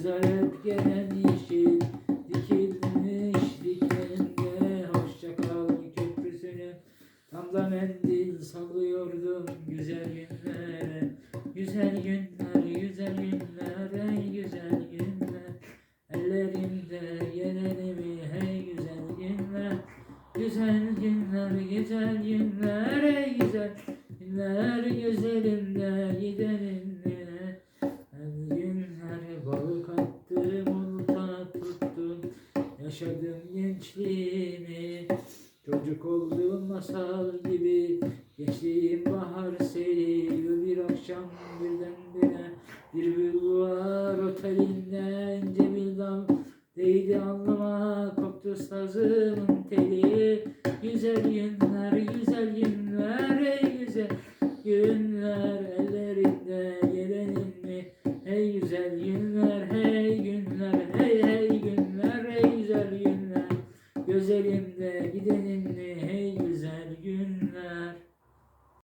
Kızarıp gelen yeşil dikilmiş dikende Hoşça kal köprüsünü tam da mendil sallıyordum güzel günlere. Güzel günler, güzel günler, ey güzel günler. Ellerimde yenenimi, hey güzel günler. Güzel günler, güzel günler, ey güzel günler. Güzelimde gidenim Yaşadım gençliğimi? Çocuk olduğum masal gibi. Geçtiğim bahar seyir Bir akşam birdenbire Bir bulvar otelinden ince bir dal Değdi alnıma. Koptu sazımın teli. Güzel günler güzel günler ey güzel günler. Ellerinde gelenin mi? Hey güzel günler hey günler Gözelimde gidenin mi? Hey güzel günler